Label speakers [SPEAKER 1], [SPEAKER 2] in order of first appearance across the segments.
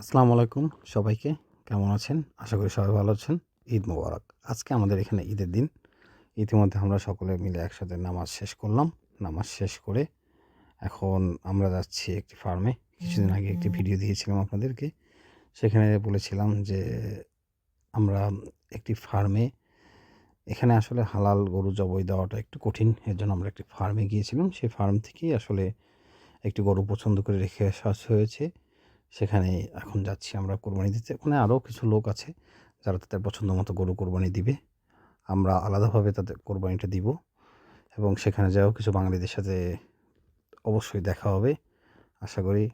[SPEAKER 1] আসসালামু আলাইকুম সবাইকে। কেমন আছেন? আশা করি সবাই ভালো আছেন। ঈদ মোবারক। আজকে আমাদের এখানে ঈদের দিন। ইতিমধ্যে আমরা সকলে মিলে একসাথে নামাজ শেষ করলাম। নামাজ শেষ করে এখন আমরা যাচ্ছি একটি ফার্মে কিছুদিন আগে একটি ভিডিও দিয়েছিলাম আপনাদেরকে। সেখানে বলেছিলাম যে আমরা একটি ফার্মে এখানে আসলে হালাল গরু জবই দেওয়াটা একটু কঠিন। এর জন্য আমরা একটি ফার্মে গিয়েছিলাম। সেই ফার্ম থেকেই আসলে একটি গরু পছন্দ করে রেখে আসা হয়েছে। সেখানে এখন যাচ্ছি আমরা কোরবানি দিতে। ওখানে আরও কিছু লোক আছে যারা তাদের পছন্দ মতো গরু কোরবানি দিবে। আমরা আলাদাভাবে তাদের কোরবানিটা দিব এবং সেখানে যাও কিছু বাঙালিদের সাথে অবশ্যই দেখা হবে। আশা করি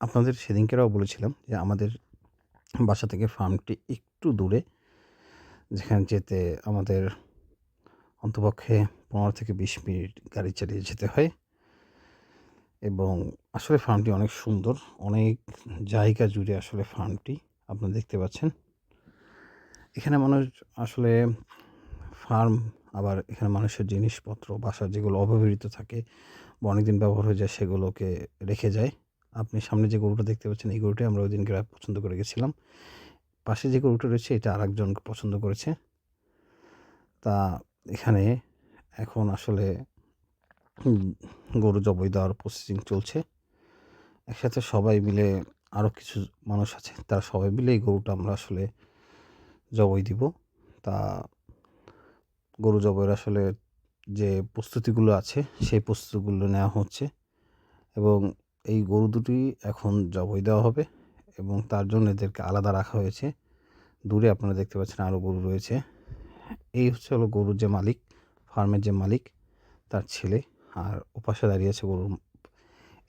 [SPEAKER 1] আপনাদের সেদিনকেরাও বলেছিলাম যে আমাদের বাসা থেকে ফার্মটি একটু দূরে, যেখানে যেতে আমাদের অন্তপক্ষে পনেরো থেকে বিশ মিনিট গাড়ি চালিয়ে যেতে হয়। এবং আসলে ফার্মটি অনেক সুন্দর। অনেক জায়গা জুড়ে আসলে ফার্মটি আপনারা দেখতে পাচ্ছেন। এখানে মানুষ আসলে ফার্ম আবার এখানে মানুষের জিনিসপত্র, বাসার যেগুলো অব্যবহৃত থাকে বা অনেকদিন ব্যবহার হয়ে যায় সেগুলোকে রেখে যায়। আপনি সামনে যে গরুটা দেখতে পাচ্ছেন, এই গরুটাই আমরা ওই দিনকে পছন্দ করে গেছিলাম। পাশে যে গরুটা রয়েছে, এটা আরেকজন পছন্দ করেছে। তা এখানে এখন আসলে গরু জবই দেওয়ার প্রসেসিং চলছে। একসাথে সবাই মিলে আরও কিছু মানুষ আছে, তারা সবাই মিলে এই গরুটা আমরা আসলে জবই দিব। তা গরু জবইয়ের আসলে যে প্রস্তুতিগুলো আছে, সেই প্রস্তুতিগুলো নেওয়া হচ্ছে এবং এই গরু দুটি এখন জবই দেওয়া হবে এবং তার জন্য এদেরকে আলাদা রাখা হয়েছে। দূরে আপনারা দেখতে পাচ্ছেন আরও গরু রয়েছে। এই হচ্ছে হলো গরুর যে মালিক ফার্মের যে মালিক, তার ছেলে। আর ওপাশে দাঁড়িয়ে আছে গরুর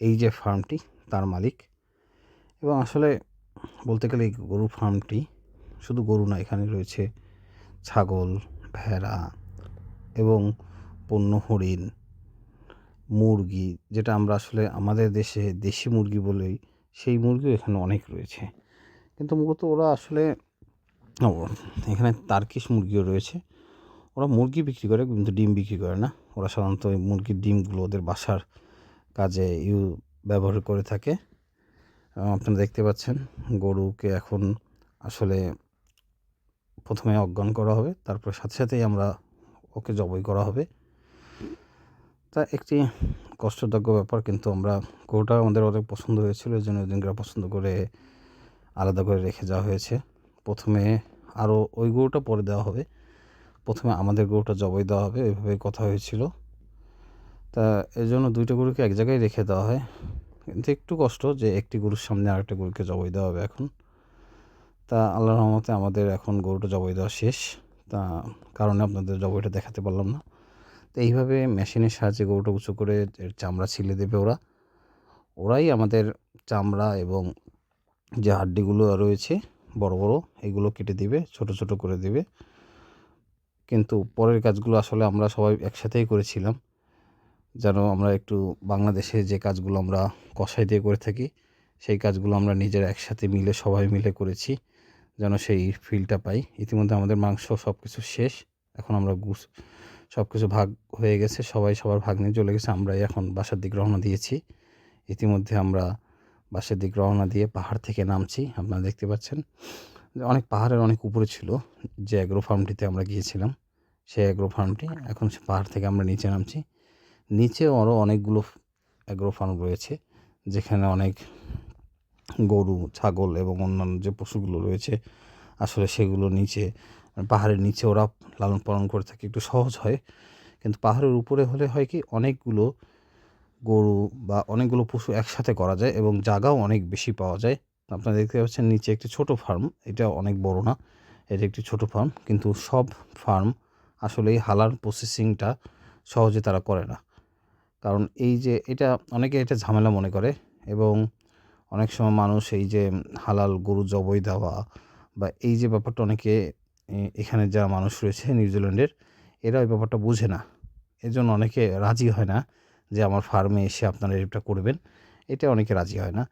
[SPEAKER 1] এই যে ফার্মটি, তার মালিক। এবং আসলে বলতে গেলে এই গরু ফার্মটি শুধু গরু না, এখানে রয়েছে ছাগল, ভেড়া এবং পণ্য হরিণ, মুরগি, যেটা আমরা আসলে আমাদের দেশে দেশি মুরগি বলেই সেই মুরগিও এখানে অনেক রয়েছে। কিন্তু মূলত ওরা আসলে এখানে তার্কিশ মুরগিও রয়েছে। ওরা মুরগি বিক্রি করে, কিন্তু ডিম বিক্রি করে না। ওরা সাধারণত মুরগির ডিমগুলো ওদের বাসার কাজে ইউ ব্যবহার করে থাকে। আপনারা দেখতে পাচ্ছেন, গরুকে এখন আসলে প্রথমে অজ্ঞান করা হবে, তারপর সাথে সাথেই আমরা ওকে জবই করা হবে। তা একটি কষ্টযোগ্য ব্যাপার, কিন্তু আমরা গরুটা আমাদের অনেক পছন্দ হয়েছিল, এই জন্য দিনকে পছন্দ করে আলাদা করে রেখে যাওয়া হয়েছে। প্রথমে আরও ওই গরুটা পরে দেওয়া হবে। প্রথমে আমাদের গরুটা জবাই দেওয়া হবে এভাবে কথা হয়েছিল। তা এই জন্য দুইটা গরুকে এক জায়গায় রেখে দেওয়া হয়। কিন্তু একটু কষ্ট যে একটি গরুর সামনে আরেকটা গরুকে জবাই দেওয়া হবে এখন। তা আল্লাহ রহমতে আমাদের এখন গরুটা জবাই দেওয়া শেষ। তা কারণে আপনাদের জবাইটা দেখাতে পারলাম না। তো এইভাবে মেশিনের সাহায্যে গরুটা উঁচু করে এর চামড়া ছিলে দেবে ওরা। ওরাই আমাদের চামড়া এবং যে হাড্ডিগুলো রয়েছে, বড় বড়, এগুলো কেটে দিবে, ছোট ছোট করে দিবে। কিন্তু পরের কাজগুলো আসলে আমরা সবাই একসাথেই করেছিলাম। যেন আমরা একটু বাংলাদেশে যে কাজগুলো আমরা কষাই দিয়ে করে থাকি, সেই কাজগুলো আমরা নিজের একসাথে মিলে, সবাই মিলে করেছি। যেন সেই ফিলটা পাই। ইতিমধ্যে আমাদের মাংস সব কিছু শেষ। এখন আমরা গুস সব কিছু ভাগ হয়ে গেছে। সবাই সবার ভাগ নিয়ে চলে গেছে। আমরাই এখন বাসার দিক রওনা দিয়েছি। ইতিমধ্যে আমরা বাসার দিক রওনা দিয়ে পাহাড় থেকে নামছি। আপনারা দেখতে পাচ্ছেন। অনেক পাহাড়ের অনেক উপরে ছিল, যে অ্যাগ্রো ফার্মটিতে আমরা গিয়েছিলাম। সেই অ্যাগ্রো ফার্মটি এখন সে পাহাড় থেকে আমরা নিচে নামছি। নিচে আরও অনেকগুলো অ্যাগ্রো ফার্ম রয়েছে, যেখানে অনেক গরু, ছাগল এবং অন্যান্য যে পশুগুলো রয়েছে, আসলে সেগুলো নিচে, পাহাড়ের নিচে ওরা লালন পালন করে থাকে। একটু সহজ হয়, কিন্তু পাহাড়ের উপরে হলে হয় কি, অনেকগুলো গরু বা অনেকগুলো পশু একসাথে করা যায় এবং জায়গাও অনেক বেশি পাওয়া যায়। আপনারা দেখতে পাচ্ছেন নিচে একটি ছোট ফার্ম। এটা অনেক বড় না, এটা একটি ছোট ফার্ম, কিন্তু সব ফার্ম আসলে এই হালার প্রসেসিংটা সহজে তারা করে না। কারণ এই যে এটা, অনেকে এটা ঝামেলা মনে করে এবং অনেক সময় মানুষ এই যে হালাল গরু জবই দেওয়া বা এই যে ব্যাপারটা অনেকে এখানে যারা মানুষ রয়েছে নিউজিল্যান্ডের, এরা ওই ব্যাপারটা বুঝে না। এজন্য অনেকে রাজি হয় না যে আমার ফার্মে এসে আপনারা এটা করবেন। এটা অনেকে রাজি হয় না।